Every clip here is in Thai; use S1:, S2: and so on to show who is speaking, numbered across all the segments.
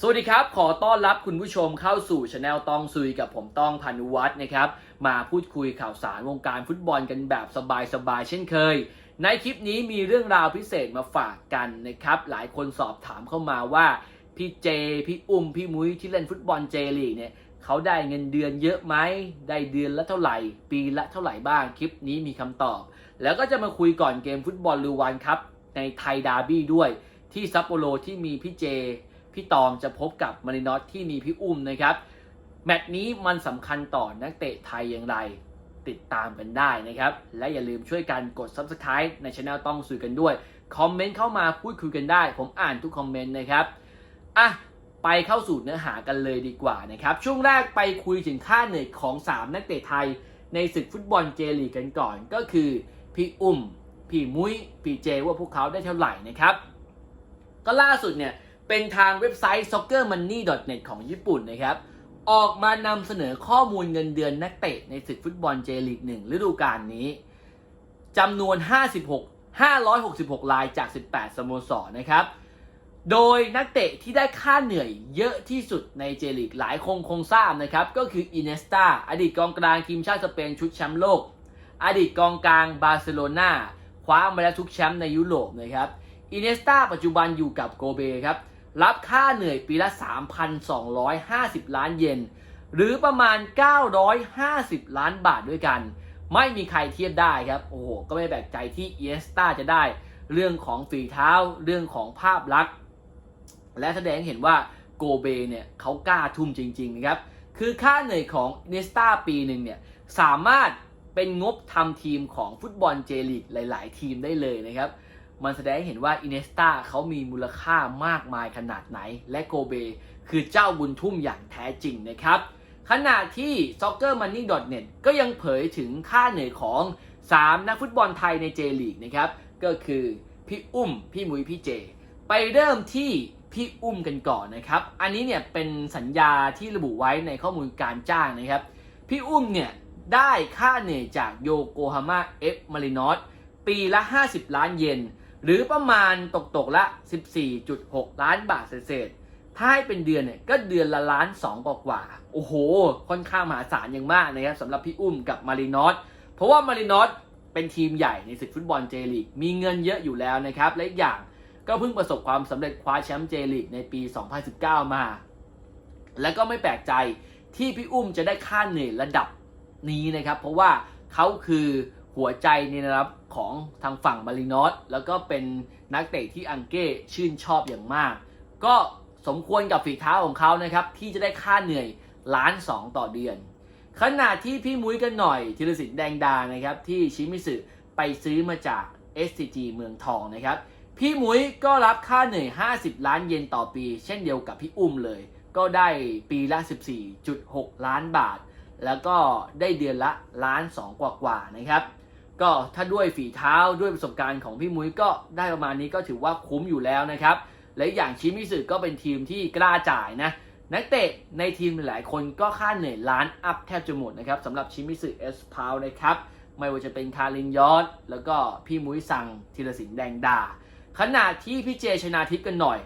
S1: สวัสดีครับ ขอต้อนรับคุณผู้ชมเข้าสู่ช anel ต้องซุยกับผมต้องพานุวัฒน์นะครับ มาพูดคุยข่าวสารวงการฟุตบอลกันแบบสบายๆเช่นเคย ในคลิปนี้มีเรื่องราวพิเศษมาฝากกันนะครับ หลายคนสอบถามเข้ามาว่า พี่เจ พี่อุ้ม พี่มุ้ยที่เล่นฟุตบอลเจลีกเนี่ยเขาได้เงินเดือนเยอะไหม ได้เดือนละเท่าไหร่ ปีละเท่าไหร่บ้าง คลิปนี้มีคำตอบ แล้วก็จะมาคุยก่อนเกมฟุตบอลลูวันครับในไทยดาร์บี้ด้วยที่ซัปโปโรที่มีพี่เจ พี่ตองจะพบกับมารินอสที่มีพี่อุ้มนะครับ แมตช์นี้มันสำคัญต่อนักเตะไทยอย่างไร ติดตามกันได้นะครับ และอย่าลืมช่วยกันกด Subscribe ในช anel ต้องสื่อกันด้วย คอมเมนต์เข้ามาพูดคุยกันได้ ผมอ่านทุกคอมเมนต์นะครับอะไปเข้าสู่เนื้อหากันเลยดีกว่านะครับ ช่วงแรกไปคุยถึงค่าเหนื่อยของ 3 นักเตะไทย ในศึกฟุตบอลเจลีกกันก่อน ก็คือพี่อุ้ม พี่มุ้ย พี่เจว่าพวกเขาได้เท่าไหร่นะครับ ก็ล่าสุดเนี่ย เป็นทางเว็บไซต์ soccermoney.net ของญี่ปุ่นนะครับ ออกมานำเสนอข้อมูลเงินเดือนนักเตะในศึกฟุตบอลเจลีก1ฤดูกาลนี้จำนวน 56 566 รายจาก 18 สโมสรนะครับ โดยนักเตะที่ได้ค่าเหนื่อยเยอะที่สุดในเจลีกหลายคงคงทราบนะครับ ก็คืออินเนสตาอดีตกองกลางทีมชาติสเปนชุดแชมป์โลก อดีตกองกลางบาร์เซโลนาคว้ามาแล้วทุกแชมป์ในยุโรปนะครับอินเนสตาปัจจุบันอยู่กับโกเบครับ รับค่าเหนื่อยปีละ 3,250 ล้านเยน หรือประมาณ 950 ล้านบาทด้วยกัน ไม่มีใครเทียบได้ครับ โอ้โห ก็ไม่แปลกใจที่เอสตาจะได้ เรื่องของฝีเท้า เรื่องของภาพลักษณ์ และแสดงเห็นว่าโกเบเนี่ยเขากล้าทุ่มจริง ๆ นะครับ คือค่าเหนื่อยของเนสตาปีหนึ่งเนี่ยสามารถเป็นงบทำทีมของฟุตบอลเจลีกหลาย ๆ ทีมได้เลยนะครับ มันแสดงให้เห็นว่าอินเนสตาเขามีมูลค่ามากมายขนาดไหน และโกเบคือเจ้าบุญทุ่มอย่างแท้จริงนะครับ ขณะที่ soccermoney.net ก็ยังเผยถึงค่าเหนื่อยของ 3 นักฟุตบอลไทยในเจลีกนะครับ ก็คือพี่อุ้ม พี่มุ้ยพี่เจ ไปเริ่มที่พี่อุ้มกันก่อนนะครับ อันนี้เนี่ยเป็นสัญญาที่ระบุไว้ในข้อมูลการจ้างนะครับ พี่อุ้มเนี่ยได้ค่าเหนื่อยจากโยโกฮาม่าเอฟมารินอสปีละ 50 ล้านเยน หรือประมาณตกตกๆละ 14.6 ล้านบาทเศษๆถ้าให้เป็นเดือนเนี่ยก็เดือนละล้านสองกว่าๆโอ้โห ค่อนข้างมหาศาลอย่างมากนะครับสำหรับพี่อุ้มกับมารินอสเพราะว่ามารินอสเป็นทีมใหญ่ในศึกฟุตบอลเจลีกมีเงินเยอะอยู่แล้วนะครับ และอีกอย่างก็เพิ่งประสบความสำเร็จคว้าแชมป์เจลีกในปี 2019 มา และก็ไม่แปลกใจที่พี่อุ้มจะได้ค่าเหนื่อยระดับนี้นะครับ เพราะว่าเขาคือ หัวใจในระดับของทางฝั่งมารินอสแล้วก็เป็นนักเตะที่อังเก้ชื่นชอบอย่างมาก ก็สมควรกับฝีเท้าของเขานะครับ ที่จะได้ค่าเหนื่อยล้านสองต่อเดือน ขณะที่พี่มุ้ยกันหน่อยธีรศิลป์แดงดานะครับ ที่ชิมิสึไปซื้อมาจาก SCG เมืองทองนะครับ พี่มุ้ยก็รับค่าเหนื่อย 50 ล้านเยนต่อปี เช่นเดียวกับพี่อุ้มเลย ก็ได้ปีละ 14.6 ล้านบาท แล้วก็ได้เดือนละล้านสองกว่าๆนะครับ ก็ถ้าด้วยฝีเท้าด้วยประสบการณ์ของพี่มุ้ยก็ได้ประมาณนี้ก็ถือว่าคุ้มอยู่แล้วนะครับ และอย่างชิมิสึก็เป็นทีมที่กล้าจ่ายนะนักเตะในทีมหลายคนก็ค่าเหนื่อยล้านอัพแทบจะหมดนะครับสำหรับชิมิสึเอสพาวนะครับไม่ว่าจะเป็นคารินยอสแล้วก็พี่มุ้ยสั่งธีรศิลป์แดงดา ขณะที่พี่เจชนาทิพย์กันหน่อย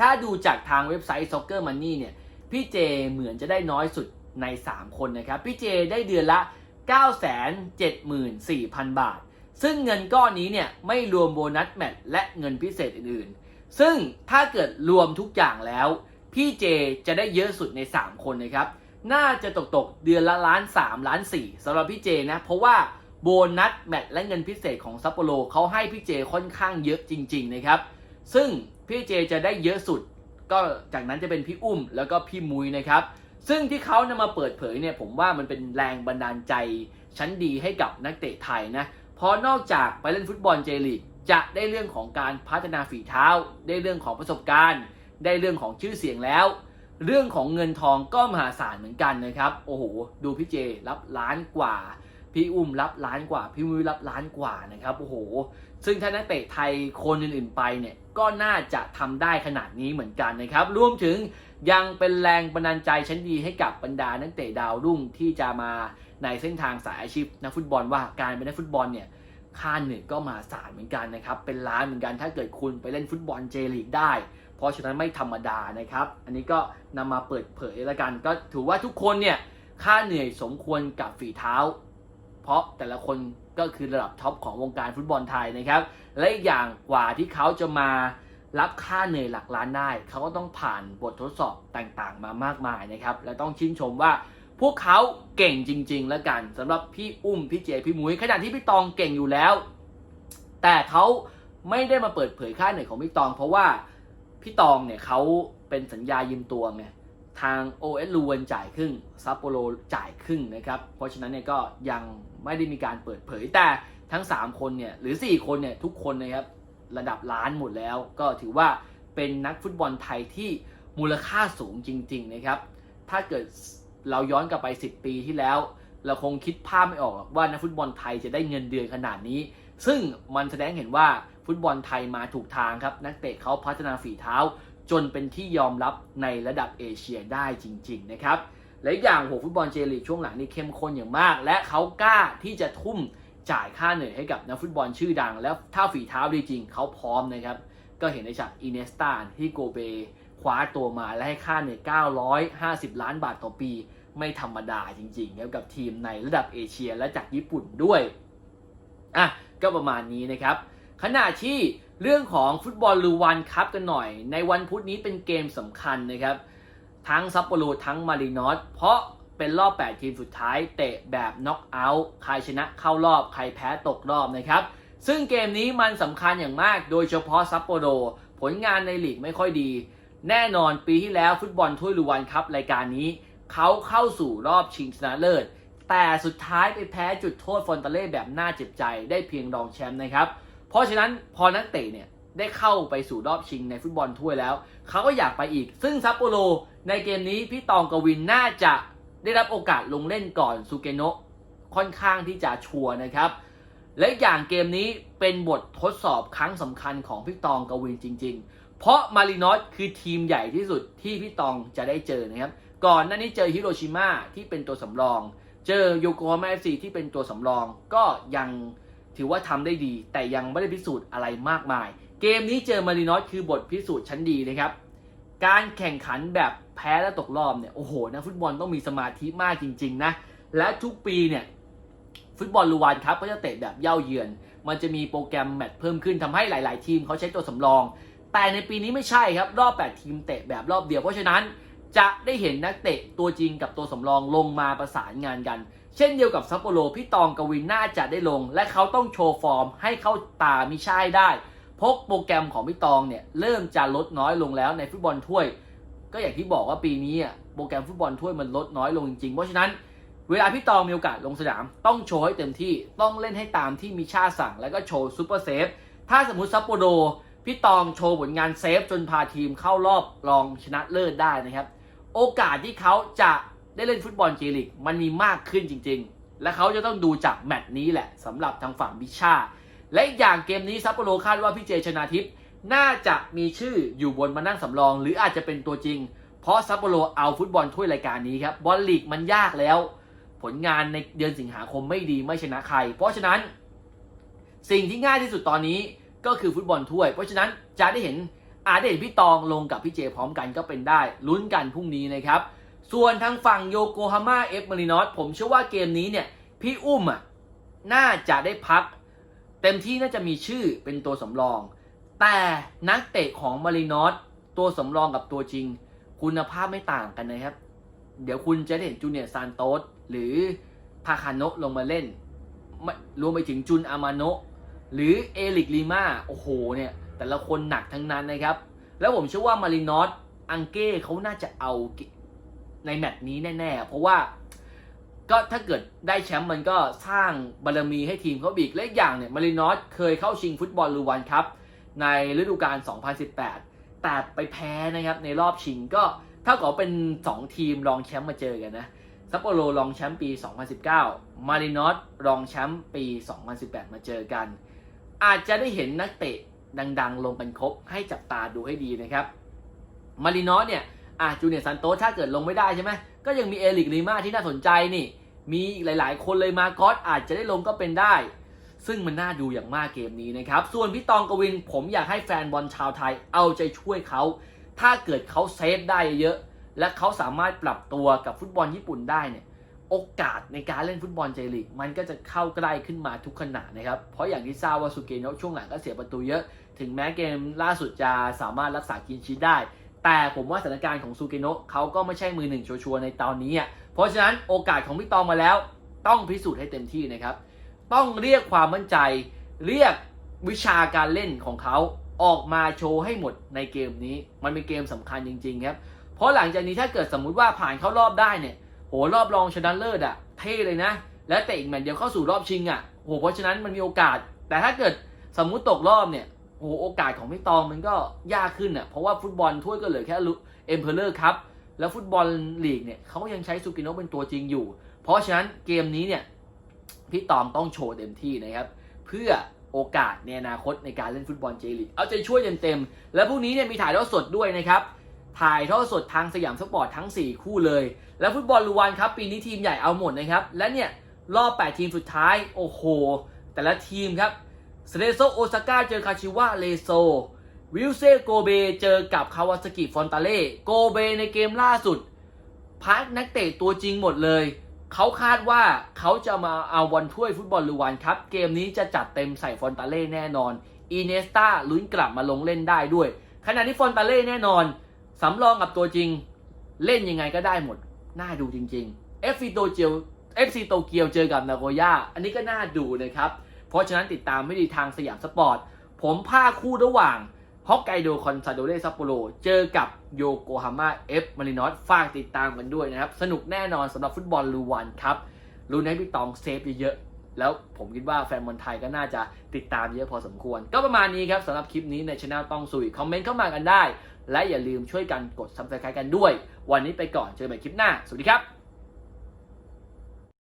S1: ถ้าดูจากทางเว็บไซต์ Soccer Money เนี่ยพี่เจเหมือนจะได้น้อยสุดใน 3 คนนะครับ พี่เจได้เดือนละ 974,000 บาท ซึ่งเงินก้อนนี้เนี่ยไม่รวมโบนัสแมตช์และเงินพิเศษอื่นๆ ซึ่งถ้าเกิดรวมทุกอย่างแล้ว พี่เจจะได้เยอะสุดใน 3 คนนะครับ น่าจะตกตกเดือนละล้าน 3 ล้าน4สำหรับพี่เจนะ เพราะว่าโบนัสแมตช์และเงินพิเศษของซัปโปโรเขาให้พี่เจค่อนข้างเยอะจริง ๆ นะครับ ซึ่งพี่เจจะได้เยอะสุด ก็จากนั้นจะเป็นพี่อุ้มแล้วก็พี่มุ้ยนะครับ ซึ่งที่เขานำมาเปิดเผยเนี่ยผมว่ามันเป็นแรงบันดาลใจชั้นดีให้กับนักเตะไทยนะเพราะนอกจากไปเล่นฟุตบอลเจลีกจะได้เรื่องของการพัฒนาฝีเท้า ได้เรื่องของประสบการณ์ ได้เรื่องของชื่อเสียงแล้ว เรื่องของเงินทองก็มหาศาลเหมือนกันนะครับ โอ้โห ดูพี่เจรับล้านกว่า พี่อุ้มรับล้านกว่า พี่มุ้ยรับล้านกว่านะครับ โอ้โห ซึ่งถ้านักเตะไทยคนอื่นๆไปเนี่ย ก็น่าจะทำได้ขนาดนี้เหมือนกันนะครับ รวมถึง ยังเป็นแรงบันดาลใจชั้นดีให้กับบรรดานักเตะดาวรุ่งที่จะมาในเส้นทางสายอาชีพนักฟุตบอลว่าการเป็นนักฟุตบอลเนี่ยค่าเหนื่อยก็มาศาลเหมือนกันนะครับ เป็นล้านเหมือนกันถ้าเกิดคุณไปเล่นฟุตบอลเจลีกได้ เพราะฉะนั้นไม่ธรรมดานะครับ อันนี้ก็นำมาเปิดเผยแล้วกัน ก็ถือว่าทุกคนเนี่ยค่าเหนื่อยสมควรกับฝีเท้า เพราะแต่ละคนก็คือระดับท็อปของวงการฟุตบอลไทยนะครับ และอีกอย่างกว่าที่เขาจะมา รับค่าเหนื่อยหลักล้านได้ เขาก็ต้องผ่านบททดสอบต่างๆ มามากมายนะครับ และต้องชื่นชมว่าพวกเขาเก่งจริง ๆ แล้วกันสำหรับพี่อุ้มพี่เจพี่มุ้ยขณะที่พี่ตองเก่งอยู่แล้ว แต่เขาไม่ได้มาเปิดเผยค่าเหนื่อยของพี่ตอง เพราะว่าพี่ตองเนี่ยเขาเป็นสัญญายืมตัวไงทาง OS ลูวนจ่ายครึ่งซัปโปโรจ่ายครึ่งนะครับ เพราะฉะนั้นเนี่ยก็ยังไม่ได้มีการเปิดเผยแต่ทั้ง 3 คนเนี่ยหรือ 4 คนเนี่ยทุกคนนะครับ ระดับล้านหมดแล้ว ก็ถือว่าเป็นนักฟุตบอลไทยที่มูลค่าสูงจริง ๆ นะครับ ถ้าเกิดเราย้อนกลับไป 10 ปีที่แล้ว เราคงคิดภาพไม่ออกว่านักฟุตบอลไทยจะได้เงินเดือนขนาดนี้ ซึ่งมันแสดงเห็นว่าฟุตบอลไทยมาถูกทางครับ นักเตะเขาพัฒนาฝีเท้า จนเป็นที่ยอมรับในระดับเอเชียได้จริง ๆ นะครับและอย่างโหฟุตบอลเจลีกช่วงหลังนี่เข้มข้นอย่างมาก และเขากล้าที่จะทุ่ม จ่ายค่าเหนื่อยให้กับนักฟุตบอลชื่อดัง แล้วถ้าฝีเท้าดีจริงเขาพร้อมนะครับ ก็เห็นได้จากอินเนสตาที่โกเบคว้าตัวมาและให้ค่าเหนื่อย 950 ล้านบาทต่อปี ไม่ธรรมดาจริงๆครับกับทีมในระดับเอเชียและจากญี่ปุ่นด้วยอะก็ประมาณนี้นะครับขณะที่เรื่องของฟุตบอลลูวันคัพกันหน่อย ในวันพุธนี้เป็นเกมสำคัญนะครับ ทั้งซัปโปโรทั้งมารินอสเพราะ เป็นรอบ 8 ทีมสุดท้าย เตะแบบน็อกเอาท์ใครชนะเข้ารอบใครแพ้ตกรอบนะครับ ซึ่งเกมนี้มันสำคัญอย่างมาก โดยเฉพาะซัปโปโรผลงานในลีกไม่ค่อยดี แน่นอนปีที่แล้วฟุตบอลถ้วยลูวันคัพรายการนี้ เขาเข้าสู่รอบชิงชนะเลิศ แต่สุดท้ายไปแพ้จุดโทษฟอนตาเล่แบบน่าเจ็บใจได้เพียงรองแชมป์นะครับ เพราะฉะนั้นพอนักเตะเนี่ยได้เข้าไปสู่รอบชิงในฟุตบอลถ้วยแล้ว เขาก็อยากไปอีก ซึ่งซัปโปโรในเกมนี้พี่ตองกวินน่าจะ ได้รับโอกาสลงเล่นก่อนซูเกโนะค่อนข้างที่จะชัวร์นะครับ และอย่างเกมนี้เป็นบททดสอบครั้งสำคัญของพี่ตองกวินจริง ๆ เพราะมารินอสคือทีมใหญ่ที่สุดที่พี่ตองจะได้เจอนะครับ ก่อนหน้านี้เจอฮิโรชิมาที่เป็นตัวสำรอง เจอโยโกฮาม่าเอฟซีที่เป็นตัวสำรองก็ยังถือว่าทำได้ดี แต่ยังไม่ได้พิสูจน์อะไรมากมาย เกมนี้เจอมารินอสคือบทพิสูจน์ชั้นดีนะครับ การแข่งขันแบบ แพ้และตกรอบเนี่ยโอ้โหนักฟุตบอลต้องมีสมาธิมากจริง ๆ นะ และทุกปีเนี่ยฟุตบอลลูวานครับก็จะเตะแบบเย่าเยือน มันจะมีโปรแกรมแมตช์เพิ่มขึ้นทำให้หลาย ๆ ทีมเขาใช้ตัวสำรอง แต่ในปีนี้ไม่ใช่ครับรอบ 8 ทีมเตะแบบรอบเดียว เพราะฉะนั้นจะได้เห็นนักเตะตัวจริงกับตัวสำรองลงมาประสานงานกัน เช่นเดียวกับซัปโปโรพี่ตองกวินน่าจะได้ลง และเขาต้องโชว์ฟอร์มให้เข้าตามิใช่ได้พราะโปรแกรมของพี่ตองเนี่ยเริ่มจะลดน้อยลงแล้วในฟุตบอลถ้วย ก็อย่างที่บอกว่าปีนี้อะโปรแกรมฟุตบอลถ้วยมันลดน้อยลงจริงๆ เพราะฉะนั้นเวลาพี่ตองมีโอกาสลงสนาม ต้องโชว์ให้เต็มที่ต้องเล่นให้ตามที่มีชาสั่ง แล้วก็โชว์ซูเปอร์เซฟ ถ้าสมมติซัปโปโรพี่ตองโชว์ผลงานเซฟจนพาทีมเข้ารอบรองชนะเลิศได้นะครับ โอกาสที่เขาจะได้เล่นฟุตบอลเจลิกมันมีมากขึ้นจริง ๆ และเขาจะต้องดูจากแมตช์นี้แหละสำหรับทางฝั่งบิชา และอีกอย่างเกมนี้ซัปโปโรคาดว่าพี่เจชนาทิพย์ น่าจะมีชื่ออยู่บนมานั่งสำรอง หรืออาจจะเป็นตัวจริง เพราะซัปโปโรเอาฟุตบอลถ้วยรายการนี้ครับบอลลีกมันยากแล้ว ผลงานในเดือนสิงหาคมไม่ดีไม่ชนะใคร เพราะฉะนั้น สิ่งที่ง่ายที่สุดตอนนี้ก็คือฟุตบอลถ้วย เพราะฉะนั้นจะได้เห็นอาจได้เห็นพี่ตองลงกับพี่เจพร้อมกันก็เป็นได้ลุ้นกันพรุ่งนี้นะครับ ส่วนทางฝั่งโยโกฮาม่าเอฟมารินอสผมเชื่อว่าเกมนี้เนี่ยพี่อุ้มอะน่าจะได้พัก เต็มที่น่าจะมีชื่อเป็นตัวสำรอง แต่นักเตะของมารินอสตัวสำรองกับตัวจริง คุณภาพไม่ต่างกันนะครับ เดี๋ยวคุณจะได้เห็นจูเนียร์ซานโตสหรือพาคาโนลงมาเล่น รวมไปถึงจุนอามาโนหรือเอลิกลีมาโอ้โหเนี่ย แต่ละคนหนักทั้งนั้นนะครับ แล้วผมเชื่อว่ามารินอสอังเก้เขาน่าจะเอาในแมตช์นี้แน่ ๆ เพราะว่าก็ถ้าเกิดได้แชมป์มันก็สร้างบารมีให้ทีมเขาอีกและอีกอย่างเนี่ยมารินอสเคยเข้าชิงฟุตบอลลูวันครับ ในฤดูกาล 2018 แต่ไปแพ้นะครับในรอบชิงก็เท่ากับเป็น 2 ทีมรองแชมป์มาเจอกันนะซัปโปโรรองแชมป์ปี 2019 มารินอสรองแชมป์ปี 2018 มาเจอกัน อาจจะได้เห็นนักเตะดังๆ ลงกันครบให้จับตาดูให้ดีนะครับ มารินอสเนี่ยอะจูเนียร์ซันโตถ้าเกิดลงไม่ได้ใช่ไหมก็ยังมีเอลิกลีมาที่น่าสนใจนี่ มีหลายๆ คนเลยมาก็อตอาจจะได้ลงก็เป็นได้ ซึ่งมันน่าดูอย่างมากเกมนี้นะครับ ส่วนพี่ตองกวินผมอยากให้แฟนบอลชาวไทยเอาใจช่วยเขา ถ้าเกิดเขาเซฟได้เยอะ และเขาสามารถปรับตัวกับฟุตบอลญี่ปุ่นได้เนี่ย โอกาสในการเล่นฟุตบอลเจลีกมันก็จะเข้าใกล้ขึ้นมาทุกขณะนะครับ เพราะอย่างที่ทราบว่าสุเกโนะช่วงหลังก็เสียประตูเยอะ ถึงแม้เกมล่าสุดจะสามารถรักษากินชีสได้ แต่ผมว่าสถานการณ์ของซูเกโนะเขาก็ไม่ใช่มือหนึ่งชัวร์ในตอนนี้อะ เพราะฉะนั้นโอกาสของพี่ตองมาแล้ว ต้องพิสูจน์ให้เต็มที่นะครับ ต้องเรียกความมั่นใจ เรียกวิชาการเล่นของเขาออกมาโชว์ให้หมดในเกมนี้ มันเป็นเกมสำคัญจริง ๆ ครับ เพราะหลังจากนี้ถ้าเกิดสมมุติว่าผ่านเข้ารอบได้เนี่ย โหรอบรองชนะเลิศอะเท่เลยนะ และแต่อีกแมตช์เดียวเข้าสู่รอบชิงอะโหเพราะฉะนั้นมันมีโอกาส แต่ถ้าเกิดสมมุติตกรอบเนี่ยโหโอกาสของพี่ตองมันก็ยากขึ้นอะเพราะว่าฟุตบอลถ้วยก็เหลือแค่เอ็มเพลเลอร์ครับแล้วฟุตบอลลีกเนี่ยเขายังใช้ซูกิโนเป็นตัวจริงอยู่ เพราะฉะนั้นเกมนี้เนี่ย พี่ตองต้องโชว์เต็มที่นะครับเพื่อโอกาสในอนาคตในการเล่นฟุตบอลเจลีกเอาใจช่วยเต็มๆแล้วพรุ่งนี้เนี่ยมีถ่ายทอดสดด้วยนะครับถ่ายทอดสดทางสยามสปอร์ตทั้ง 4 คู่เลย แล้วฟุตบอลลูวันครับปีนี้ทีมใหญ่เอาหมดนะครับ และเนี่ยรอบ 8 ทีมสุดท้าย โอ้โห แต่ละทีมครับเซเลโซโอซาก้าเจอคาชิวะเลโซ วิลเซโกเบเจอกับคาวาซากิฟอนตาเล่ โกเบในเกมล่าสุด พักนักเตะตัวจริงหมดเลย เขาคาดว่าเขาจะมาเอาวันถ้วยฟุตบอลลูวันครับ เกมนี้จะจัดเต็มใส่ฟอนตาเล่แน่นอนอีเนสตาลุ้นกลับมาลงเล่นได้ด้วย ขณะที่ฟอนตาเล่แน่นอน สำรองกับตัวจริง เล่นยังไงก็ได้หมด น่าดูจริงๆ FC โตเกียว FC โตเกียวเจอกับนาโกย่าอันนี้ก็น่าดูนะครับ เพราะฉะนั้นติดตามไม่ดีทางสยามสปอร์ต ผมพาคู่ระหว่าง ฮอกไกโดคอนซาโดเรซัปโปโรเจอกับโยโกฮาม่าเอฟมารินอสฝากติดตามกันด้วยนะครับ สนุกแน่นอนสำหรับฟุตบอลลูวันครับลุ้นให้พี่ตองเซฟเยอะๆ แล้วผมคิดว่าแฟนบอลไทยก็น่าจะติดตามเยอะพอสมควร ก็ประมาณนี้ครับสำหรับคลิปนี้ในช anel ต้องสุย คอมเมนต์เข้ามากันได้ และอย่าลืมช่วยกันกด subscribe กันด้วย วันนี้ไปก่อนเจอกันใหม่คลิปหน้า สวัสดีครับ